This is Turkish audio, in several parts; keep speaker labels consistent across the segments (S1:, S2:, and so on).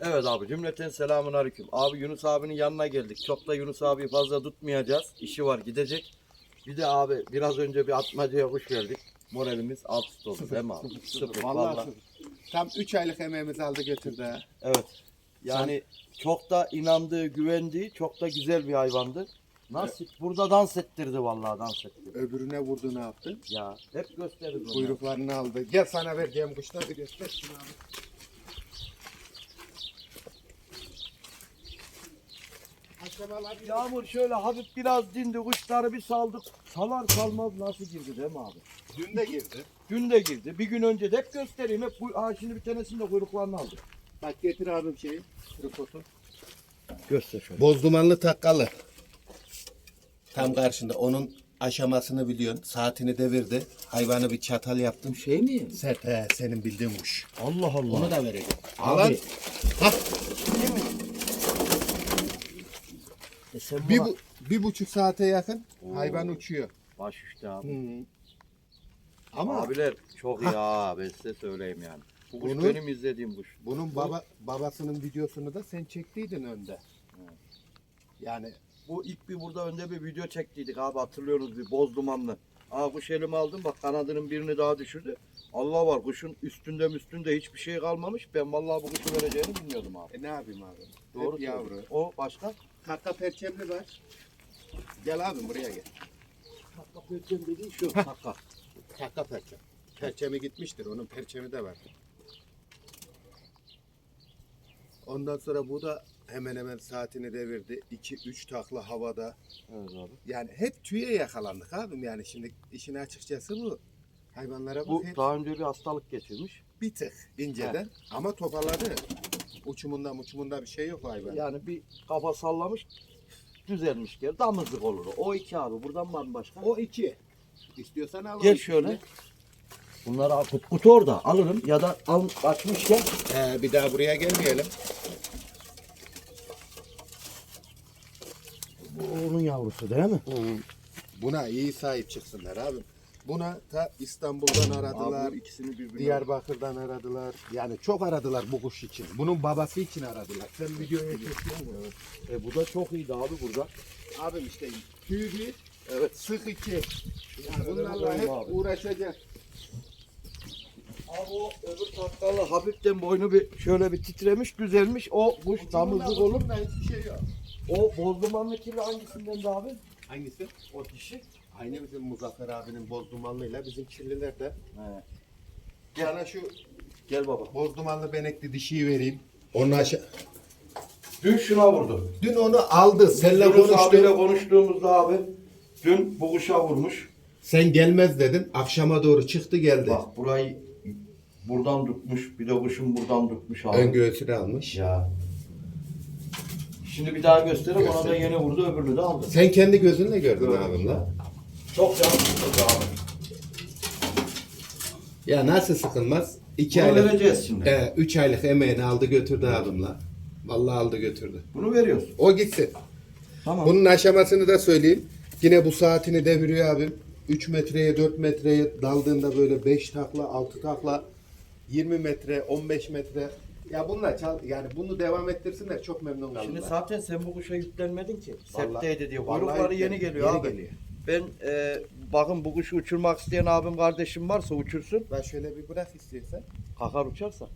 S1: Evet abi cümleten selamun aleyküm. Abi Yunus abinin yanına geldik. Çok da Yunus abi fazla tutmayacağız. İşi var gidecek. Bir de abi biraz önce bir atmacaya kuş verdik. Moralimiz alt üst oldu değil mi abi? Sıfır.
S2: Vallahi
S1: vallahi.
S2: sıfır. Tam 3 aylık emeğimizi aldı götürdü ha.
S1: Evet. Yani çok da inandığı, güvendiği, çok da güzel bir hayvandı. Nasip burada dans ettirdi vallahi dans ettirdi.
S2: Öbürüne vurdu ne yaptı?
S1: Ya hep gösteririz onu.
S2: Kuyruklarını aldı. Gel sana vereceğim kuşları bir göster şunu abi.
S1: Yağmur şöyle hafif biraz dindi, kuşları bir saldık. Salar salmaz nasıl girdi değil mi abi?
S2: dün de girdi.
S1: Dün de girdi. Bir gün önce de hep göstereyim. Hep bu, aa şimdi bir tanesinin de kuyruklarını aldı.
S2: Bak getir abim şeyi. Tripodu.
S1: Göster şöyle.
S2: Bozdumanlı takkalı. Tam karşında onun aşamasını biliyorsun. Saatini devirdi. Hayvanı bir çatal yaptım.
S1: Şey mi?
S2: Sert he senin bildiğin kuş.
S1: Allah Allah.
S2: Onu da vereceğim.
S1: Abi.
S2: Alan. Hah,
S1: E sen
S2: bir, bu, bir buçuk saate yakın hayvan uçuyor.
S1: Baş işte abi.
S2: Hı.
S1: Ama abiler çok iyi ha ben size söyleyeyim yani. Bu kuş
S2: Bunu-
S1: benim izlediğim kuş.
S2: Bunun baba babasının videosunu da sen çektiydin önde. Yani
S1: Bu ilk bir burada önde bir video çektiydik abi hatırlıyorsunuz bir boz dumanlı. Aa kuş elime aldım bak kanadının birini daha düşürdü. Allah var kuşun üstünde üstünde hiçbir şey kalmamış. Ben vallahi bu kuşu vereceğini bilmiyordum abi.
S2: e, ne yapayım abi?
S1: Doğru
S2: Hep yavru.
S1: söylüyorsun. O başka?
S2: Kaka perçemli var. Gel abi buraya gel.
S1: Takka perçem dediğin şu. Takka.
S2: Kaka perçem. Perçemi gitmiştir. Onun perçemi de var. Ondan sonra bu da hemen hemen saatini devirdi. 2-3 takla havada.
S1: Evet abi.
S2: Yani hep tüye yakalandık abim yani şimdi işin açıkçası bu. Hayvanlara
S1: Bu
S2: hep
S1: daha önce bir hastalık geçirmiş.
S2: bir tık inceden ama toparladı. Uçumunda uçumunda bir şey yok hayvan.
S1: Yani bir kafa sallamış düzelmiş geri damızlık olur. o. İki abi buradan var mı başka?
S2: O iki. İstiyorsan al.
S1: Gel şöyle. Bunları al, kut- kutu orada alırım ya da al açmışken
S2: Ee, bir daha buraya gelmeyelim.
S1: bu onun yavrusu değil mi?
S2: Buna iyi sahip çıksınlar abi. Buna ta İstanbul'dan aradılar.
S1: Abi ikisini birbirine
S2: Diyarbakır'dan aradılar. Yani çok aradılar bu kuş için. Bunun babası için aradılar. Sen videoya çekiyorsun mu?
S1: E bu da çok iyiydi abi burada.
S2: Abim işte tüy bir,
S1: Evet.
S2: sık iki. Yani bunlarla hep
S1: abi.
S2: uğraşacak.
S1: Abi o öbür takkalı hafiften boynu bir şöyle bir titremiş düzelmiş. O kuş damızlık olur.
S2: Uçumunda hiçbir şey yok.
S1: O bozdumanlı kirli hangisinden de abi?
S2: Hangisi?
S1: O dişi.
S2: Aynı bizim Muzaffer abinin boz dumanlıyla bizim kirliler de.
S1: He.
S2: Sana şu
S1: Gel baba.
S2: boz dumanlı benekli dişiyi vereyim. Onun aşağı...
S1: Dün şuna vurdu.
S2: Dün onu aldı. Seninle
S1: Yunus
S2: konuştu.
S1: abiyle konuştuğumuzda abi dün bu kuşa vurmuş.
S2: Sen gelmez dedin. Akşama doğru çıktı geldi.
S1: Bak burayı buradan tutmuş. Bir de kuşun buradan tutmuş abi.
S2: Ön göğsünü almış.
S1: Ya. Şimdi bir daha göstereyim. Ona da
S2: Göster.
S1: yeni vurdu. Öbürünü de aldı.
S2: Sen kendi gözünle gördün
S1: Gördüm.
S2: abim la.
S1: Çok can sıkıldı abi.
S2: Ya nasıl sıkılmaz? İki
S1: Bunu
S2: aylık,
S1: vereceğiz şimdi.
S2: e, üç aylık emeğini aldı götürdü abimla. Vallahi aldı götürdü.
S1: Bunu veriyoruz.
S2: O gitsin.
S1: Tamam.
S2: Bunun aşamasını da söyleyeyim. Yine bu saatini deviriyor abim. 3 metreye 4 metreye daldığında böyle 5 takla 6 takla 20 metre 15 metre ya bunlar çal yani bunu devam ettirsinler çok memnun kaldım.
S1: Şimdi zaten sen bu kuşa yüklenmedin ki.
S2: Vallahi-
S1: Septeydi diye.
S2: vallahi
S1: Kuyrukları yeni
S2: yüklen-
S1: geliyor
S2: yeni
S1: abi.
S2: geliyor.
S1: Ben e, bakın bu kuşu uçurmak isteyen abim kardeşim varsa uçursun.
S2: Ben şöyle bir bırak istiyorsan.
S1: Kakar uçarsa.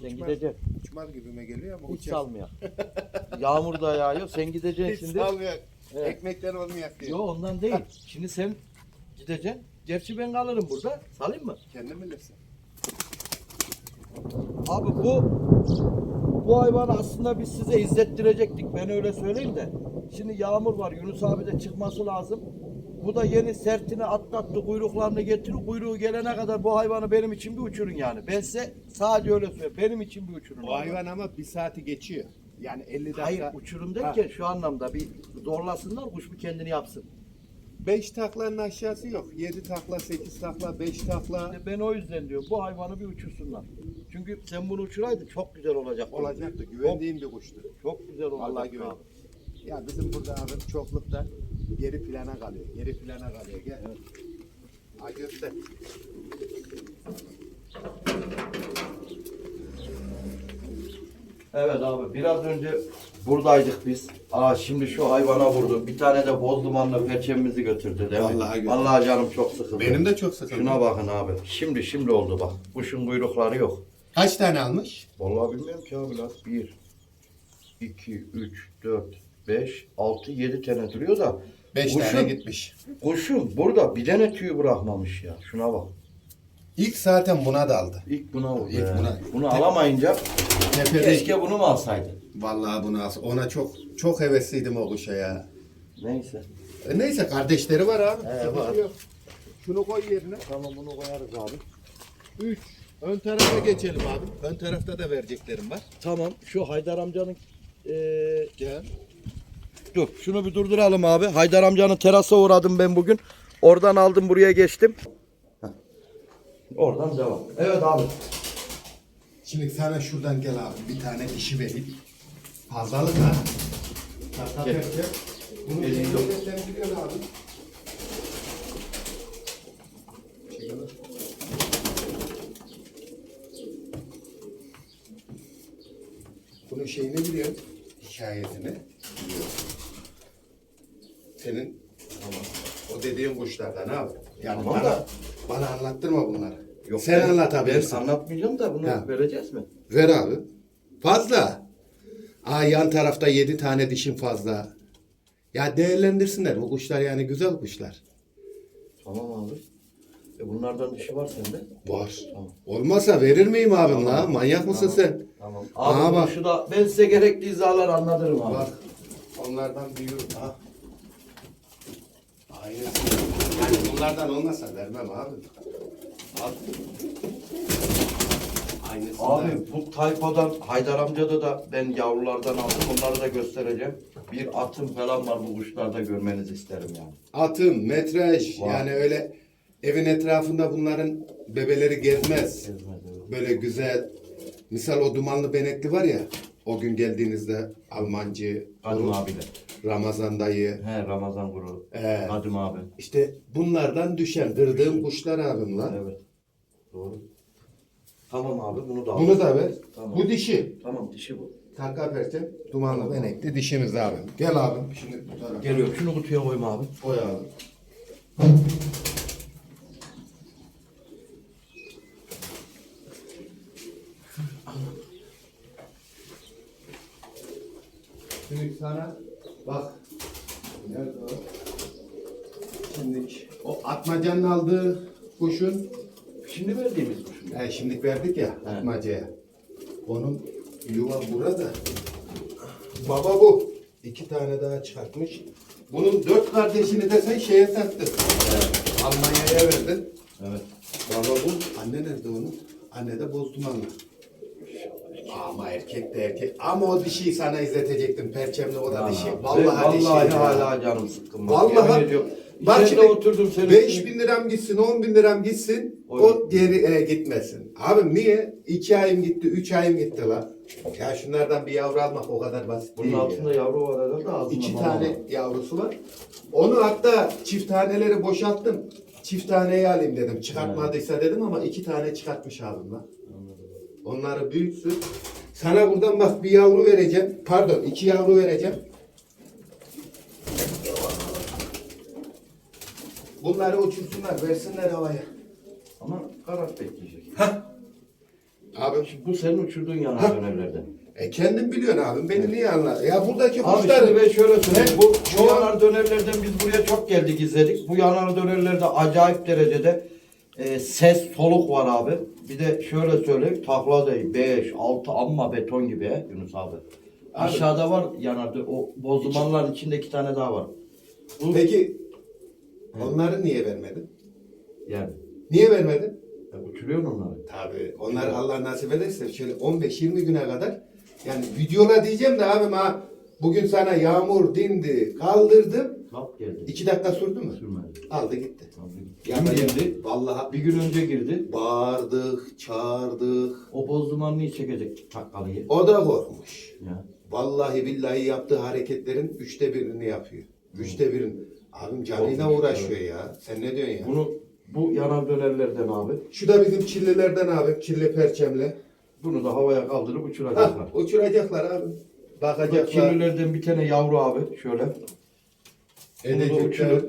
S1: Sen
S2: Uçmaz.
S1: gideceksin.
S2: Uçmaz gibime geliyor ama
S1: Hiç
S2: uçar.
S1: salmıyor. Yağmur da yağıyor. Sen gideceksin
S2: Hiç
S1: şimdi.
S2: salmıyor.
S1: Evet.
S2: Ekmekten olmayak diyor.
S1: Yok ondan değil. Şimdi sen gideceksin. Gerçi ben kalırım burada. Salayım mı?
S2: Kendin bilirsin.
S1: Abi bu bu hayvanı aslında biz size izlettirecektik. Ben öyle söyleyeyim de. Şimdi yağmur var. Yunus abi de çıkması lazım. Bu da yeni sertini atlattı. Kuyruklarını getiriyor. Kuyruğu gelene kadar bu hayvanı benim için bir uçurun yani. Ben size sadece öyle söylüyorum. Benim için bir uçurun.
S2: O hayvan ama bir saati geçiyor. Yani 50 dakika.
S1: Hayır uçurun derken şu anlamda bir zorlasınlar kuş bir kendini yapsın.
S2: 5 taklanın aşağısı yok. 7 takla, 8 takla, 5 takla
S1: İşte ben o yüzden diyorum bu hayvanı bir uçursunlar. Çünkü sen bunu uçuraydın çok güzel olacak.
S2: olacaktı. Güvendiğim bir kuştu.
S1: Çok, çok güzel olacak.
S2: Vallahi güven. Ya bizim burada abi çoklukta geri plana kalıyor. Geri plana kalıyor. Gel.
S1: Evet.
S2: Göster.
S1: Evet abi biraz önce buradaydık biz. Aa şimdi şu hayvana vurdu. Bir tane de boz dumanlı perçemimizi götürdü değil mi?
S2: Vallahi götürdü.
S1: Vallahi canım çok sıkıldı.
S2: Benim de çok sıkıldı.
S1: Şuna bakın abi. Şimdi şimdi oldu bak. Kuşun kuyrukları yok.
S2: Kaç tane almış?
S1: Vallahi bilmiyorum ki abi lan. 1, 2, 3, 4, 5, 6, 7 tane duruyor da.
S2: 5
S1: kuşun,
S2: tane gitmiş.
S1: Kuşun burada bir tane tüyü bırakmamış ya. Şuna bak.
S2: İlk zaten buna daldı.
S1: İlk buna vurdu.
S2: İlk buna.
S1: Bunu alamayınca
S2: Tepede.
S1: keşke bunu mu alsaydı?
S2: Vallahi bunu as. Ona çok çok hevesliydim o kuşa ya.
S1: Neyse.
S2: E neyse kardeşleri var abi.
S1: He, var.
S2: Şunu koy yerine.
S1: Tamam bunu koyarız abi.
S2: 3. Ön tarafa geçelim abi. Ön tarafta da vereceklerim var.
S1: Tamam şu Haydar amcanın eee
S2: Gel.
S1: Dur şunu bir durduralım abi. Haydar amcanın terasa uğradım ben bugün. Oradan aldım buraya geçtim. Heh. Oradan devam. Evet abi.
S2: Şimdi sana şuradan gel abi. Bir tane işi vereyim. Fazlalık ha. Tahta
S1: Gel.
S2: perçem. Bunu
S1: Elini
S2: elini
S1: yok.
S2: biliyorsun abi. Bunun şeyini biliyorsun. Hikayesini. Senin o dediğin kuşlardan abi. Yani
S1: Tamam
S2: bana,
S1: da-
S2: bana anlattırma bunları.
S1: Yok,
S2: Sen
S1: ben-
S2: anlatabilirsin.
S1: Ben anlatmayacağım da bunu
S2: Ha.
S1: vereceğiz mi?
S2: Ver abi. Fazla. Aa yan tarafta yedi tane dişin fazla. Ya değerlendirsinler. Bu kuşlar yani güzel kuşlar.
S1: Tamam abi. E bunlardan işi var sende.
S2: Var.
S1: Tamam.
S2: Olmazsa verir miyim abim la? Manyak mısın sen?
S1: Tamam. Abi
S2: bak.
S1: şu da ben size gerekli izalar anlatırım abi.
S2: Bak. Onlardan büyür. Ha. Aynen. Yani bunlardan olmasa vermem abi. Al. Aynısı
S1: Abi bu tayfadan Haydar amcada da ben yavrulardan aldım. Onları da göstereceğim. Bir atım falan var bu kuşlarda görmenizi isterim yani.
S2: Atım, metraj
S1: Var.
S2: yani öyle evin etrafında bunların bebeleri gezmez. Böyle güzel. Misal o dumanlı benekli var ya. O gün geldiğinizde Almancı,
S1: Kadim abi de.
S2: Ramazan dayı.
S1: He Ramazan Guru.
S2: Ee.
S1: Kadim abi.
S2: İşte bunlardan düşen kırdığım kuşlar abim lan.
S1: Evet. Doğru. Tamam abi bunu da al.
S2: Bunu da ver.
S1: Tamam.
S2: Bu dişi.
S1: Tamam dişi bu.
S2: Takka perçem. Dumanlı benekli dişimiz abim. Gel abim. Şimdi bu tarafa.
S1: Geliyor. Şunu kutuya koyma abi.
S2: Koy abi. Sana bak. Nerede o? Şimdi o atmacanın aldığı kuşun
S1: Şimdi verdiğimiz kuş mu?
S2: He, şimdi verdik ya atmacaya. Onun yuva burada. Baba bu. İki tane daha çıkartmış. Bunun dört kardeşini de sen şeye sattın. Almanya'ya verdin.
S1: Evet.
S2: Baba bu. Anne nerede onun? Anne de bozdumanlı. Ama erkek de erkek. Ama o dişiyi sana izletecektim. Perçemli o da dişi. Vallahi,
S1: vallahi
S2: dişi. ya.
S1: hala canım sıkkın. bak,
S2: Vallahi.
S1: yemin ediyorum.
S2: Bak
S1: İçeride
S2: şimdi
S1: oturdum senin.
S2: 5 bin liram gitsin, 10 bin liram gitsin,
S1: O
S2: geri e, gitmesin. Abim niye? 2 ayım gitti, 3 ayım gitti la. Ya şunlardan bir yavru almak o kadar basit
S1: Bunun
S2: değil
S1: altında
S2: ya.
S1: yavru var herhalde ağzında.
S2: İki
S1: mama
S2: tane
S1: var.
S2: yavrusu var. Onu hatta çift taneleri boşalttım. Çift taneyi alayım dedim. Çıkartmadıysa dedim ama iki tane çıkartmış abim la. Onları büyütsün. Sana buradan bak bir yavru vereceğim. Pardon iki yavru vereceğim. Bunları uçursunlar, versinler havaya.
S1: Ama karar bekleyecek.
S2: Abi,
S1: Şimdi bu senin uçurduğun yanar dönemlerden.
S2: e kendin biliyorsun abim. Beni niye anla? Ya buradaki
S1: Abi
S2: kuşlar...
S1: şimdi ben şöyle söyleyeyim. Bu, bu yanar dönerlerden biz buraya çok geldik izledik. Bu yanar dönerlerde acayip derecede e, ses soluk var abi. Bir de şöyle söyleyeyim takla değil 5 6 amma beton gibi he Yunus abi. Aşağıda var yanar dö- o bozdumanların içinde iki tane daha var.
S2: Peki onları niye vermedin?
S1: yani
S2: Niye vermedin?
S1: e, uçuruyorsun onları.
S2: Tabii. Onlar Allah nasip ederse şöyle 15-20 güne kadar yani videola diyeceğim de abim ha bugün sana yağmur dindi kaldırdım.
S1: Kap geldi.
S2: 2 dakika sürdü mü?
S1: Sürmedi.
S2: Aldı gitti.
S1: Kim girdi?
S2: Vallahi
S1: Bir gün önce girdi.
S2: bağırdık, çağırdık.
S1: O bozdumanlıyı çekecek takkalıyı.
S2: O da korkmuş.
S1: Ya.
S2: Vallahi billahi yaptığı hareketlerin üçte birini yapıyor. Üçte birini. Abim canıyla
S1: Korkmuş,
S2: uğraşıyor ya. Sen ne diyorsun ya?
S1: Bunu bu yanar dönerlerden abi.
S2: Şu da bizim çillilerden abim. Çilli perçemle.
S1: Bunu da havaya kaldırıp uçuracaklar.
S2: uçuracaklar abi.
S1: Bak
S2: Bakacaklar.
S1: kirlilerden bir tane yavru abi şöyle.
S2: Edecekler.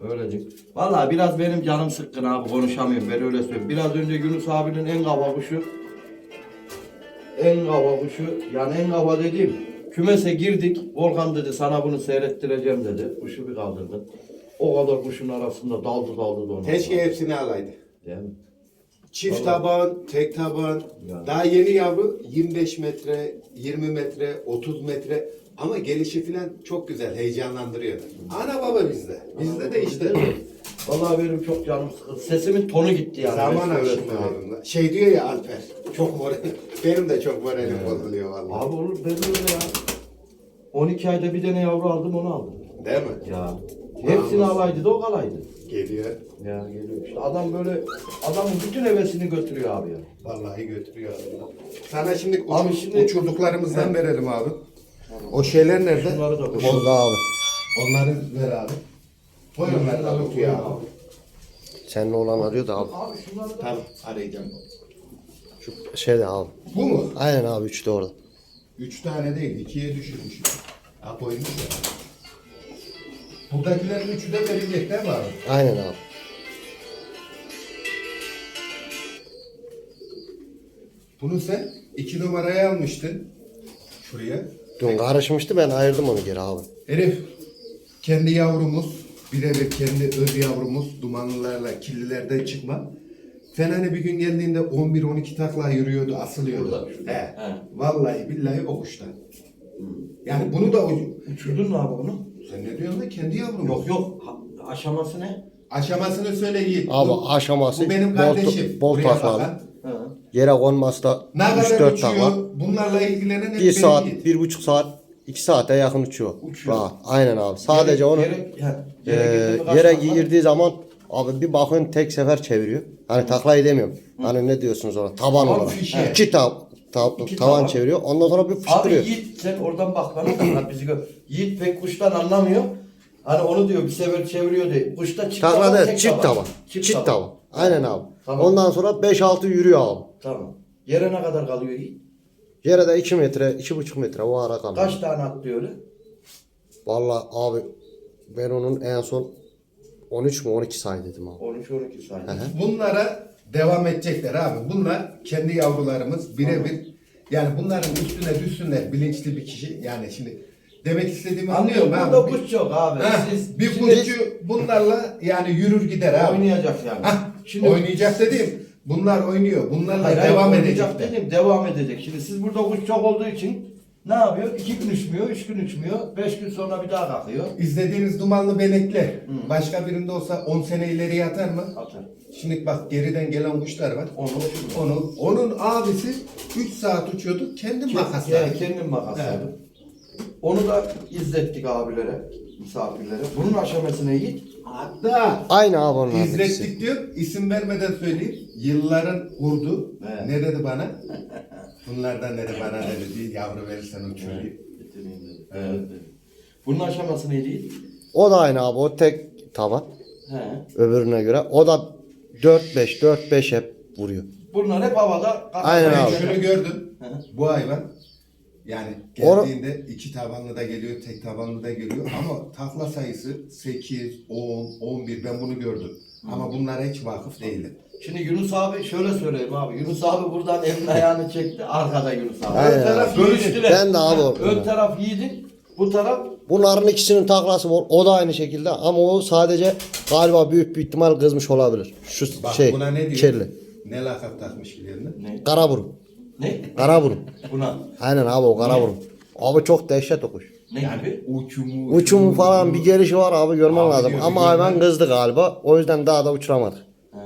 S1: Öylece. Vallahi biraz benim canım sıkkın abi konuşamıyorum ben öyle söyleyeyim. Biraz önce Yunus abinin en kaba kuşu en kaba kuşu yani en kaba dediğim kümese girdik. Volkan dedi sana bunu seyrettireceğim dedi. Kuşu bir kaldırdı. O kadar kuşun arasında daldı daldı da
S2: Keşke hepsini alaydı.
S1: Değil mi?
S2: Çift
S1: Vallahi.
S2: taban, tek taban.
S1: Yani.
S2: Daha yeni yavru 25 metre, 20 metre, 30 metre. Ama gelişi falan çok güzel, heyecanlandırıyor. Ana baba bizde. Bizde de işte
S1: Vallahi benim çok canım sıkıldı. Sesimin tonu gitti yani.
S2: zaman aşımı. Şey diyor ya Alper, çok moral, benim de çok moralim bozuluyor vallahi.
S1: Abi olur ben öyle ya. 12 ayda bir tane yavru aldım onu aldım.
S2: Değil mi?
S1: Ya. Hepsini alaydı da o kalaydı.
S2: Geliyor.
S1: Ya geliyor işte. Adam böyle adamın bütün hevesini götürüyor abi ya.
S2: Vallahi götürüyor abi. Sana şimdi,
S1: Abi
S2: uçur-
S1: şimdi-
S2: uçurduklarımızdan verelim abi. O şeyler nerede?
S1: Şunları da koy.
S3: Orada abi.
S2: Onları ver abi. Koy onları da kutuya abi.
S3: Senin olan arıyor da abi.
S1: Abi şunları da
S2: Tamam arayacağım.
S3: Şu şeyde abi.
S2: Bu mu?
S3: Aynen abi üçte orada.
S2: Üç tane değil, ikiye düşürmüş. Ha koymuş ya. Buradakilerin üçü de verecek değil mi abi?
S3: Aynen abi.
S2: Bunu sen iki numaraya almıştın. Şuraya.
S3: Dün karışmıştı ben ayırdım onu geri abi.
S2: Herif kendi yavrumuz, birebir kendi öz yavrumuz, dumanlılarla, kirlilerden çıkma. Sen hani bir gün geldiğinde 11-12 takla yürüyordu, asılıyordu.
S1: Burada, şurada.
S2: He.
S1: He.
S2: Vallahi billahi o kuştan. Yani bunu da o...
S1: uçurdun mu abi bunu?
S2: Sen ne diyorsun lan? Kendi yavrumuz.
S1: Yok yok. Ha- aşaması ne?
S2: Aşamasını söyle Yiğit.
S3: Abi
S2: Bu-
S3: aşaması
S2: Bu benim
S3: bol-
S2: kardeşim.
S3: bol
S2: Buraya
S3: taklalı.
S2: bakan.
S1: Hı.
S3: Yere konması da
S2: Ne kadar
S3: 3-4
S2: uçuyor?
S3: takla.
S2: Bunlarla ilgilenen hep
S3: Bir saat,
S2: Yiğit.
S3: bir buçuk saat, iki saate yakın uçuyor.
S1: Uçuyor.
S3: Rahat. Aynen abi. Sadece
S1: Yere-
S3: onu
S1: yere, ha,
S3: e,
S1: yere, getirdi, kaç
S3: yere
S1: takla?
S3: girdiği zaman abi bir bakın tek sefer çeviriyor. Hani taklayı demiyorum. Hani ne diyorsunuz ona? Taban olarak.
S2: fişe.
S3: İki ta- tavan
S1: taban.
S3: çeviriyor. Ondan sonra bir
S1: Abi
S3: fıştırıyor.
S1: Yiğit sen oradan bak bana da bizi gör. Yiğit pek kuştan anlamıyor. Hani onu diyor bir sefer çeviriyor diye. Kuşta çift
S3: Takla
S1: taban,
S3: değil,
S1: tek
S3: çift taban.
S1: Çift, taban.
S3: Aynen abi.
S1: Tamam.
S3: Ondan sonra 5-6 yürüyor abi.
S1: Tamam. Yere ne kadar kalıyor Yiğit?
S3: Yere de 2 metre, 2,5 metre o ara kalıyor.
S1: Kaç tane atlıyor öyle?
S3: Vallahi abi ben onun en son 13 mü 12 say dedim abi.
S1: 13-12 saniye.
S2: Bunlara devam edecekler abi. Bunlar kendi yavrularımız birebir. Yani bunların üstüne düşsünler bilinçli bir kişi. Yani şimdi demek istediğimi
S1: Anlıyorum.
S2: abi.
S1: kuş yok abi.
S2: Heh,
S1: Siz
S2: bir
S1: şimdi
S2: kuşçu bunlarla yani yürür gider abi.
S1: oynayacak yani.
S2: Hah,
S1: Şimdi
S2: oynayacak dediğim bunlar oynuyor. Bunlarla
S1: Hayır, hayır,
S2: devam
S1: oynayacak
S2: edecekler.
S1: dedim devam edecek. Şimdi siz burada kuş çok olduğu için ne yapıyor? İki gün uçmuyor, üç gün uçmuyor. Beş gün sonra bir daha kalkıyor.
S2: İzlediğiniz dumanlı benekler başka birinde olsa 10 sene ileriye atar mı?
S1: Atar.
S2: Şimdi bak geriden gelen kuşlar var.
S1: Onu.
S2: Onu, onun abisi 3 saat uçuyordu. Kendi makasladı.
S1: Yani kendim makasladım. Onu da izlettik abilere, misafirlere. Bunun aşamasını Yiğit.
S2: Hatta
S3: Aynı abi onun
S2: izlettik diyor. İsim vermeden söyleyeyim. Yılların kurdu.
S1: Evet.
S2: Ne dedi bana? Bunlardan dedi bana dedi. Bir yavru verirsen uçurayım.
S1: Dedi. Evet. dedi. Bunun aşaması neydi?
S3: O da aynı abi o tek taban
S1: He.
S3: öbürüne göre. O da 4-5 4-5 hep vuruyor.
S1: Bunlar hep havada.
S3: Aynen
S2: Ben
S3: abi.
S2: şunu gördüm.
S1: Hı.
S2: Bu hayvan yani geldiğinde iki tabanlı da geliyor, tek tabanlı da geliyor ama takla sayısı 8, 10, 11 ben bunu gördüm. Ama bunlara hiç vakıf değildim.
S1: Şimdi Yunus abi şöyle söyleyeyim abi. Yunus abi buradan elini ayağını çekti. Arkada Yunus abi.
S3: Aynen
S1: Ön taraf bölüştüler.
S3: Ben de abi orada.
S1: Ön taraf yiğidin. Bu taraf
S3: Bunların ikisinin taklası var. O da aynı şekilde ama o sadece galiba büyük bir ihtimal kızmış olabilir. Şu
S2: Bak
S3: şey
S2: buna ne diyor?
S3: kirli.
S2: Ne lakap takmış biliyor musun?
S1: ne? Ne?
S3: Kara burun.
S1: Buna.
S3: Aynen abi o kara burun. Abi çok dehşet o kuş.
S1: Ne gibi?
S2: Uçumu,
S3: Uçumu falan bir gelişi var abi görmen
S2: Abi
S3: lazım.
S2: diyor,
S3: Ama
S2: bir
S3: hayvan
S2: görmen-
S3: kızdı galiba. O yüzden daha da uçuramadık.
S1: He.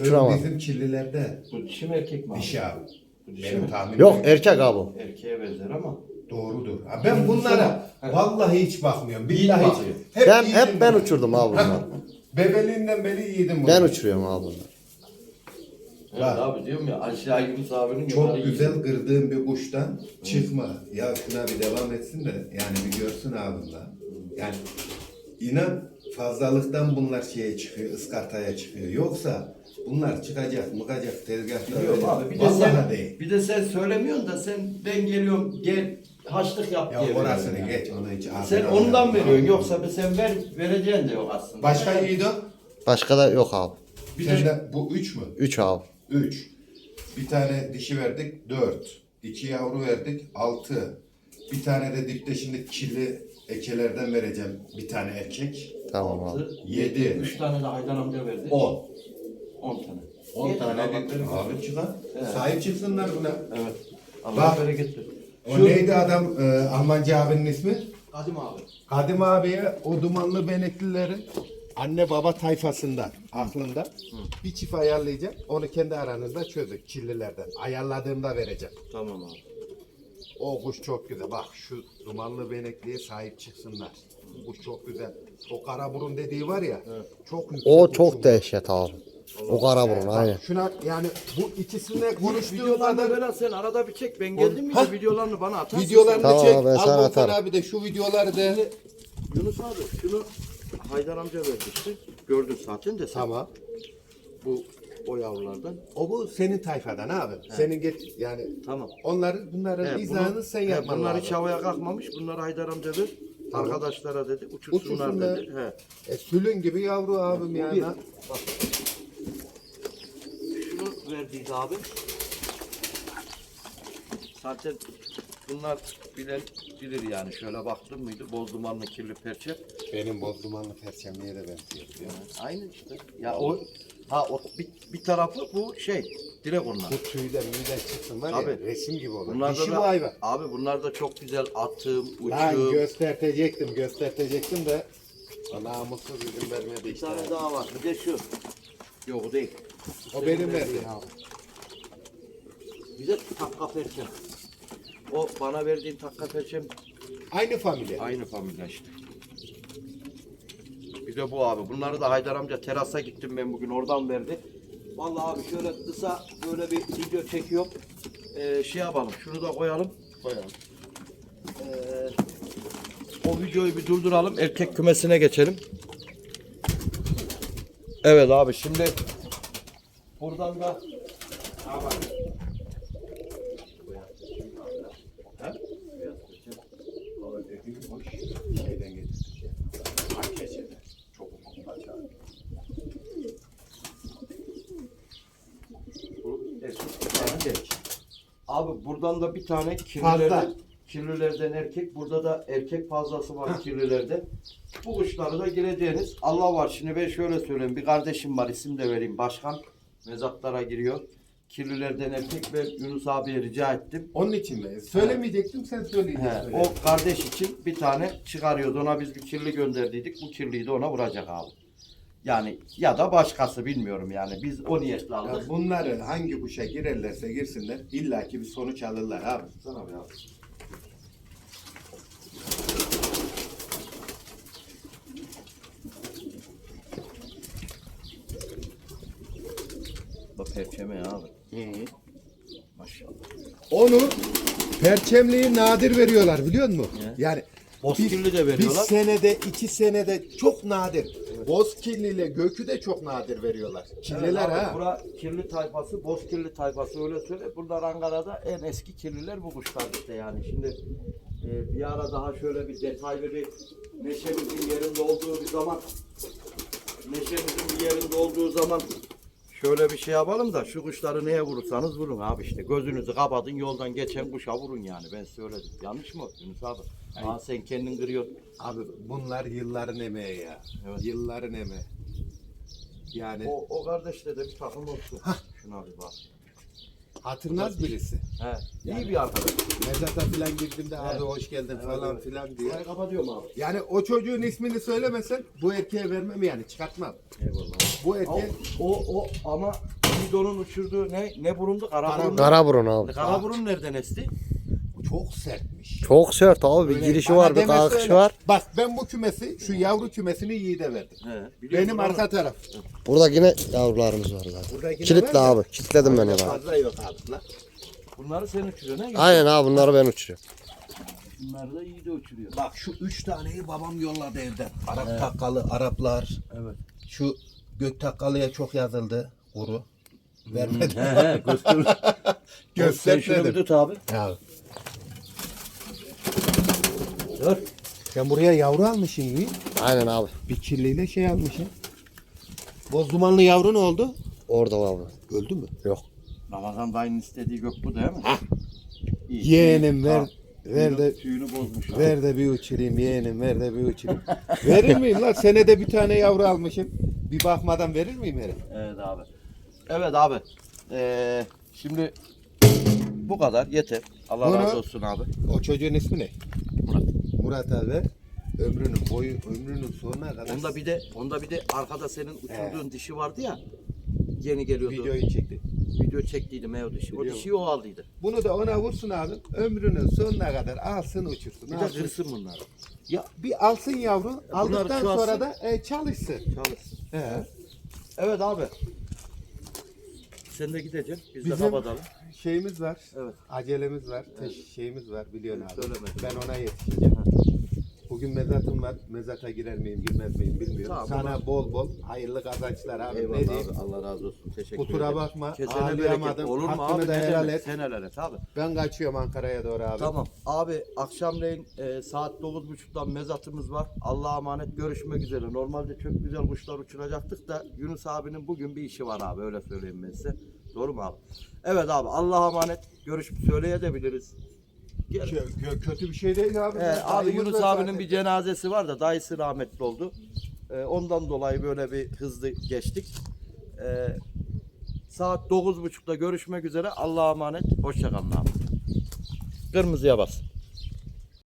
S3: uçuramaz.
S2: Bizim kirlilerde
S1: Bu dişi mi erkek mi? abi?
S2: dişi abi.
S1: Bu dişi
S2: Benim
S1: mi?
S2: tahminim.
S3: Yok erkek abi o.
S1: Erkeğe benzer ama.
S2: Doğrudur. Ha, ben bunlara vallahi hiç bakmıyorum. Billahi hiç.
S1: bakıyor.
S2: Hep
S3: Ben hep ben
S2: bunu.
S3: uçurdum abi bunları.
S2: Bebeliğinden beri yiğidim bunu.
S3: Ben uçuruyorum abi bunları.
S1: Evet
S2: Bak.
S1: abi diyorum ya aşağı Yunus abinin
S2: Çok
S1: yukarı
S2: güzel
S1: yiğidi.
S2: kırdığın bir kuştan çıkma. Ya şuna bir devam etsin de yani bir görsün abimle. Yani inan fazlalıktan bunlar şeye çıkıyor, ıskartaya çıkıyor. Yoksa Bunlar çıkacak, mıkacak, tezgahta
S1: Biliyorum
S2: öyle.
S1: abi. Bir de sen,
S2: değil.
S1: bir de sen söylemiyorsun da sen ben geliyorum gel haçlık yap diye.
S2: Ya orasını
S1: veriyorum ya.
S2: geç, onu hiç
S1: Sen ondan
S2: alma.
S1: veriyorsun yoksa bir sen ver vereceğin de yok aslında.
S2: Başka Yiğido?
S3: Başka da yok abi.
S1: Bir de
S2: Sende bu üç mü?
S3: 3 abi.
S2: 3. Bir tane dişi verdik 4. 2 yavru verdik 6. Bir tane de dipte şimdi kirli ekelerden vereceğim bir tane erkek.
S3: Tamam abi.
S1: altı,
S2: Yedi.
S1: Üç tane de Haydar amca verdi.
S2: 10.
S1: 10 tane.
S2: 10
S1: Yedi
S2: tane
S1: tabakları
S2: bir
S1: var.
S2: abi çıkar.
S1: Evet.
S2: Sahip çıksınlar buna.
S1: Evet. Allah
S2: Bak.
S1: bereket versin.
S2: O
S1: Şu-
S2: neydi adam e, Almancı abinin ismi?
S1: Kadim abi.
S2: Kadim abiye o dumanlı beneklilerin anne baba tayfasından aklında bir çift ayarlayacak. Onu kendi aranızda çözün kirlilerden. Ayarladığımda vereceğim.
S1: Tamam abi.
S2: O kuş çok güzel. Bak şu dumanlı benekliye sahip çıksınlar. Bu kuş çok güzel. O kara burun dediği var ya. Çok yüksek
S3: O
S2: uçum.
S3: çok dehşet abi. O kara burun
S2: Bak,
S3: aynen.
S2: Şuna yani bu ikisine konuştuğum
S1: Videolarını
S2: kadar
S1: böyle sen arada bir çek. Ben geldim mi videolarını bana atarsın.
S2: videolarını
S3: Tamam
S2: çek.
S3: ben
S2: Al
S3: sana
S2: Volkan
S3: atarım.
S2: abi de şu videoları da.
S1: Yunus abi şunu Haydar amca verdi işte. Gördün zaten de sen.
S2: Tamam.
S1: Bu o yavrulardan.
S2: O bu senin tayfadan abi. Senin geç yani
S1: Tamam.
S2: onların bunların
S1: He,
S2: izahını
S1: bunu-
S2: sen
S1: he,
S2: yapman
S1: Bunlar
S2: lazım.
S1: hiç havaya kalkmamış. Bunlar Haydar amca ver.
S2: Tamam.
S1: Arkadaşlara dedi uçursunlar
S2: Uçursunlar.
S1: dedi. He.
S2: E, sülün gibi yavru abim
S1: Bu
S2: yani.
S1: bir. Bak. Şunu verdiydi abi. Zaten bunlar bilen bilir yani. Şöyle baktın mıydı? Boz dumanlı kirli perçem.
S2: Benim boz dumanlı perçemliğe de benziyor. musun?
S1: Aynı işte. Ya o ha o bir, bir tarafı bu şey direkt onlar.
S2: Bu tüyden müyden çıksın var
S1: Tabii.
S2: ya resim gibi olur.
S1: Bunlarda
S2: Dişi
S1: da
S2: bu hayvan.
S1: abi bunlar da çok güzel atım,
S2: Lan
S1: uçum.
S2: göstertecektim göstertecektim de namussuz izin vermedi
S1: Bir tane daha var. Bir de şu. Yok o değil.
S2: O benim verdiğim.
S1: Bir de takka perçem. O bana verdiğin takka perçem
S2: Aynı familya.
S1: aynı familya işte. Bir de bu abi. Bunları da Haydar amca terasa gittim ben bugün oradan verdi. Vallahi abi şöyle kısa böyle bir video çekiyorum. Ee, şey yapalım. Şunu da koyalım.
S2: Koyalım.
S1: Ee, o videoyu bir durduralım. Erkek kümesine geçelim. Evet abi şimdi buradan da
S2: O dediğim hoş şeyden getirdik. Herkese çok mutlaka.
S1: Bu erkek, erkek. Abi buradan da bir tane
S2: Fazla.
S1: kirlilerden, kirlilerden erkek. Burada da erkek fazlası var kirlilerde. Bu kuşları da gireceğiniz. Allah var şimdi ben şöyle söyleyeyim. Bir kardeşim var isim de vereyim. Başkan mezatlara giriyor. Kirlilerden erkek ben Yunus abiye rica ettim.
S2: Onun için mi? Söylemeyecektim sen söyleyeceksin.
S1: He, o kardeş için bir tane çıkarıyordu. Ona biz bir kirli gönderdiydik. Bu kirliyi de ona vuracak abi. Yani ya da başkası bilmiyorum yani. Biz o niyetle
S2: Ya
S1: aldık.
S2: bunları hangi kuşa girerlerse girsinler illaki bir sonuç alırlar abi.
S1: Sana bir abi. Bak perçeme abi. Maşallah.
S2: Onu perçemliği nadir veriyorlar biliyor musun?
S1: He.
S2: Yani
S1: Bozkirli de
S2: bir
S1: veriyorlar.
S2: senede iki senede çok nadir. Bozkirli ile gökü de çok nadir veriyorlar. Kirliler ha.
S1: Bura kirli tayfası, boz kirli tayfası öyle söyle. Burada Ankara'da en eski kirliler bu kuşlar işte yani. Şimdi e, bir ara daha şöyle bir detaylı bir neşemizin yerinde olduğu bir zaman neşemizin bir yerinde olduğu zaman şöyle bir şey yapalım da şu kuşları neye vurursanız vurun abi işte. Gözünüzü kapatın yoldan geçen kuşa vurun yani ben söyledim. Yanlış mı Yunus abi? Aa, sen kendin kırıyorsun.
S2: Abi bunlar yılların emeği ya.
S1: Evet.
S2: Yılların emeği. Yani
S1: O, o kardeşle de bir takım olsun. Şuna bir bak.
S2: Hatırnaz birisi.
S1: He, iyi bir arkadaş.
S2: Mezata falan girdiğimde abi hoş geldin falan
S1: evet.
S2: filan diye.
S1: Burayı kapatıyorum abi.
S2: Yani o çocuğun ismini söylemesen bu erkeğe vermem yani çıkartmam.
S1: Eyvallah.
S2: Bu
S1: O,
S2: erkeğe
S1: o, o ama Bidon'un uçurduğu ne ne burundu? Kara,
S2: Kara-
S1: burun.
S3: Kara burun abi.
S1: Kara burun nereden esti?
S2: Çok sertmiş.
S3: Çok sert abi. Bir girişi
S2: bana
S3: var, bir
S2: demesi
S3: kalkışı
S2: öyle.
S3: var.
S2: Bak ben bu kümesi, şu yavru kümesini Yiğit'e verdim.
S1: He, biliyorum
S2: Benim
S1: bunu.
S2: arka taraf.
S3: Burada yine yavrularımız var zaten.
S2: Da-
S3: abi. Kilitledim ben hep abi.
S2: Fazla yok abi. lan.
S1: Bunları sen uçuruyorsun ha?
S3: Aynen abi bunları ben uçuruyorum.
S1: Bunlar da iyi de uçuruyor.
S2: Bak şu üç taneyi babam yolladı evden. Arap takkalı Araplar.
S1: Evet.
S2: Şu gök takkalıya çok yazıldı. Kuru. Vermedi.
S1: He he göster. Sen şunu bir
S2: Göstermedim.
S1: tut abi.
S2: Ya
S1: Dur.
S2: sen buraya yavru almışsın gibi.
S3: Aynen abi.
S2: Bir kirliyle şey almışsın. Boz dumanlı yavru ne oldu?
S3: Orada abi.
S2: Öldü mü?
S3: Yok.
S1: Ramazan dayının istediği gök bu değil mi? İyi.
S2: Yeğenim ver.
S1: Ha,
S2: Ver de
S1: Tüyünü bozmuş. abi.
S2: ver de bir uçurayım yeğenim ver de bir uçurayım. verir miyim lan? Senede bir tane yavru almışım. Bir bakmadan verir miyim herif?
S1: Evet abi. Evet abi. Ee, şimdi bu kadar yeter. Allah
S2: Bunu-
S1: razı olsun abi.
S2: O çocuğun ismi ne?
S1: Murat.
S2: Murat abi. Ömrünün boyu, ömrünün sonuna kadar
S1: Onda bir de onda bir de arkada senin uçurduğun dişi vardı ya. Yeni geliyordu.
S2: videoyu çekti.
S1: Video çektiydim o dişi. O
S2: Biliyorum.
S1: dişiyi o aldıydı.
S2: Bunu da ona vursun abi. Ömrünün sonuna kadar alsın uçursun.
S1: Bir de
S2: alsın.
S1: kırsın bunları.
S2: Ya bir alsın yavru. Aldıktan
S1: şu
S2: sonra
S1: alsın.
S2: da e, çalışsın.
S1: Çalışsın.
S2: He.
S1: Evet abi. Sen de gideceksin. Biz de
S2: Bizim-
S1: kapatalım.
S2: Şeyimiz var.
S1: Evet.
S2: Acelemiz var. Teş- şeyimiz var biliyorsun abi.
S1: söylemedim.
S2: Ben ona yetişeceğim. Bugün mezatım var. Mezata girer miyim girmez miyim bilmiyorum.
S1: Tamam,
S2: Sana bol bol hayırlı kazançlar abi. ne
S1: Eyvallah
S2: diyeyim?
S1: abi. Allah razı olsun. Teşekkür
S2: Kusura
S1: ederim.
S2: bakma,
S1: Kesene
S2: ağlayamadım.
S1: Olur mu
S2: Hakkını
S1: abi?
S2: da
S1: Ne
S2: helal et.
S1: Sen helal et abi.
S2: Ben kaçıyorum Ankara'ya doğru abi.
S1: Tamam. Abi akşamleyin e, saat 9.30'dan mezatımız var. Allah'a emanet görüşmek üzere. Normalde çok güzel kuşlar uçuracaktık da Yunus abinin bugün bir işi var abi. Öyle söyleyeyim ben size. Doğru mu abi? Evet abi Allah'a emanet. Görüş söyleyebiliriz.
S2: Kö- kötü bir şey değil abi.
S1: Ee, abi Yunus abinin
S2: zaten.
S1: bir cenazesi var da dayısı rahmetli oldu. Ee, ondan dolayı böyle bir hızlı geçtik. Ee, saat 9.30'da görüşmek üzere. Allah'a emanet. Hoşçakalın abi. Kırmızıya bas.